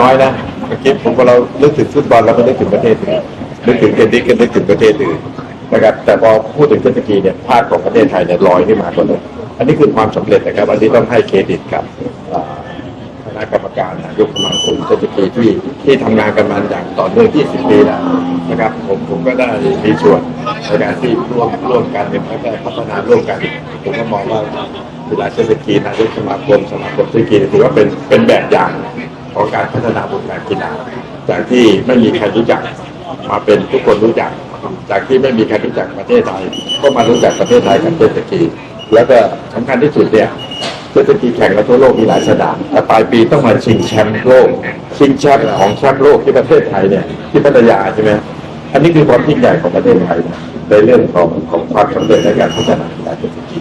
น้อยนะเมื่อกี้ผมก็เรานึกถึงฟุตบอลเราก็นึกถึงประเทศอื่นนึกถึงเทนนิสก็นึกถึงประเทศอื่นนะครับแต่พอพูดถึงเจ็ตสกีเนี่ยภาพของประเทศไทยเนี่ยลอยขึ้นมาก่อนเลยอันนี้คือความสำเร็จนะครับอันนี้ต้องให้เครดิตกับอ่าคณะกรรมการนายกสมาคมเจ็ตสกีที่ที่ทำงานกันมาอย่างต่อเนื่อง 20 ปีแล้วนะครับ ผมผมก็ได้มีส่วนในการที่ร่วมร่วมกันเนี่ยแล้วก็พัฒนาร่วมกัน ผมก็มองว่ากีฬาเจ็ตสกีนายกสมาคมสมาคมเจ็ตสกีถือว่าเป็นเป็นแบบอย่าง ของการพัฒนาวงการกีฬาจากที่ไม่มีใครรู้จักมาเป็นทุกคนรู้จัก จากที่ไม่มีใครรู้จักประเทศไทย ก็มารู้จักประเทศไทยกับเจ็ตสกีแล้วก็สำคัญที่สุดเนี่ยเจ็ตสกีแข่งกันทั่วโลกมีหลายสนามแต่ปลายปีต้องมาชิงแชมป์โลกชิงแชมป์ของแชมป์โลกที่ประเทศไทยเนี่ยที่พัทยาใช่ไหมอันนี้คือความยิ่งใหญ่ของประเทศไทยในเรื่องของของความสำเร็จในการพัฒนากีฬาเจ็ตสกี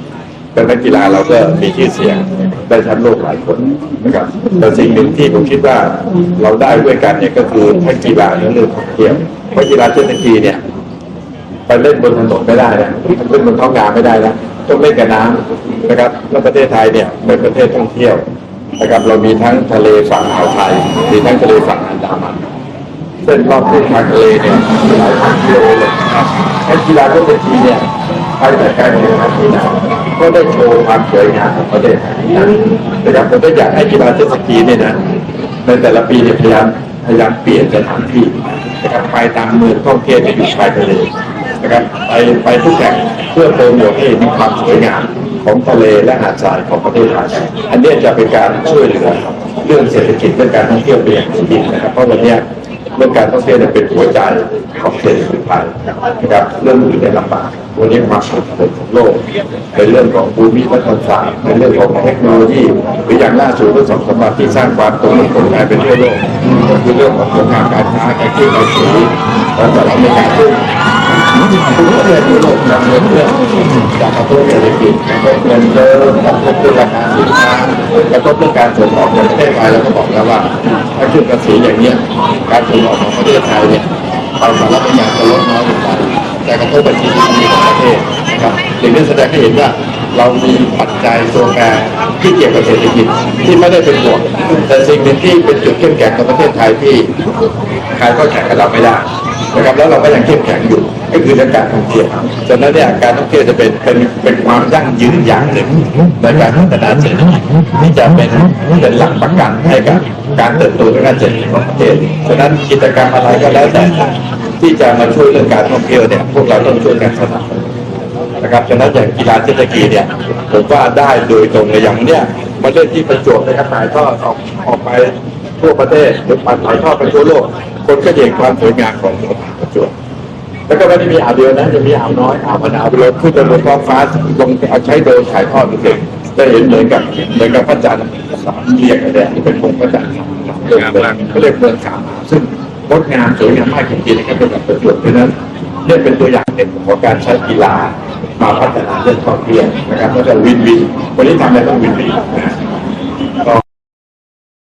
เป็นนักกีฬาเราก็มีชื่อเสียงได้แชมป์โลกหลายคนนะครับแต่สิ่งหนึ่งที่ผมคิดว่าเราได้ด้วยกันเนี่ยก็คือทั้งกีฬาและเรื่องท่องเที่ยวเพราะกีฬาเจ็ตสกีเนี่ยไปเล่นบนถนนไม่ได้นะเล่นบนท้องนาไม่ได้นะต้องเล่นกับน้ำนะครับ แล้วประเทศไทยเนี่ยเป็นประเทศท่องเที่ยวนะครับเรามีทั้งทะเลฝั่งอ่าวไทยมีทั้งทะเลฝั่งอันดามันเส้นรอบทุ่งทางทะเลเนี่ยหลายพันกิโลเลยนะครับให้กีฬาเจ็ตสกีเนี่ยไปแต่การแข่งขันที่ไหน ก็ได้โชว์ความสวยงามของประเทศไทยนะครับผมก็อยากให้กีฬาเจ็ตสกีเนี่ยนะในแต่ละปีเนี่ยพยายามพยายามเปลี่ยนสถานที่นะครับไปตามเมืองท่องเที่ยวที่อยู่ชายทะเลนะครับไปไปทุกแห่งเพื่อโปรโมทให้มีความสวยงามของทะเลและหาดทรายของประเทศไทยอันนี้จะเป็นการช่วยเหลือเรื่องเศรษฐกิจเรื่องการท่องเที่ยวเป็นอย่างยิ่งนะครับเพราะวันนี้ รื่องการท่องเที่ยวเนี่ยเป็นหัวใจของเศรษฐกิจไทยนะครับเรื่องอื่นเนี่ยลำบากวันนี้ความสำเร็จของโลกเป็นเรื่องของภูมิรัฐศาสตร์เป็นเรื่องของเทคโนโลยีหรืออย่างล่าสุดเรื่องสองสมบัติที่สร้างความตรงกับคนไทยเป็นทั่วโลกก็คือเรื่องของสงครามการค้าการที่การสีและสหรัฐอเมริกาซึ่งทุกประเทศทั่วโลกนำเงินเรื่องจากกระตุ้นเศรษฐกิจกระตุ้นเงินเฟ้อกระตุ้นเรื่องราคาสินค้ากระตุ้นเรื่องการส่งออกในประเทศไทยเราก็บอกแล้วว่า ถ้าขึ้นภาษีอย่างเนี้ยการส่งออกของประเทศไทยเนี่ยไปสหรัฐอเมริกาจะลดน้อยลงไปแต่กระทบบัญชีที่มีของประเทศนะครับอย่างนี้แสดงให้เห็นว่าเรามีปัจจัยตัวแปรที่เกี่ยวกับเศรษฐกิจที่ไม่ได้เป็นบวกแต่สิ่งหนึ่งที่เป็นจุดเข้มแข็งของประเทศไทยที่ใครก็แข่งกับเราไม่ได้นะครับแล้วเราก็ยังเข้มแข็งอยู่ก็คือเรื่องการท่องเที่ยวฉะนั้นเนี่ยการท่องเที่ยวจะเป็นเป็นเป็นความยั่งยืนอย่างหนึ่งในการพัฒนาเศรษฐกิจที่จะเป็นเป็นหลักประกันให้กับ การเติบโตทางด้านเศรษฐกิจของประเทศฉะนั้นกิจกรรมอะไรก็แล้วแต่ที่จะมาช่วยเรื่องการท่องเที่ยวเนี่ยพวกเราต้องช่วยกันสนับสนุนนะครับฉะนั้นอย่างกีฬาเจ็ตสกีเนี่ยผมว่าได้โดยตรงเลยอย่างเนี้ยมาเล่นที่ประจวบนะครับถ่ายทอดออกออกไปทั่วประเทศหรือปันถ่ายทอดไปทั่วโลก คนก็เห็นความสวยงามของประจวบแล้วก็ไม่ได้มีอ่าวเดียวนะจะมีอ่าวน้อยอ่าวมะนาวไปเลยขึ้นไปบนท้องฟ้าลงเอาใช้โดรนถ่ายทอดเด็ก จะเห็นเหมือนกับเหมือนกับพระจันทร์สามเหลี่ยมแดงที่เป็นวงพระจันทร์เขาเรียกเมืองสามซึ่งงดงามสวยงามมากจริงๆนะครับเป็นแบบประจวบเพราะนั้นเนี่ยเป็นตัวอย่างหนึ่งของการใช้กีฬามาพัฒนาเรื่องท่องเที่ยวนะครับก็จะวินวินวันนี้ทำอะไรต้องวินวินนะ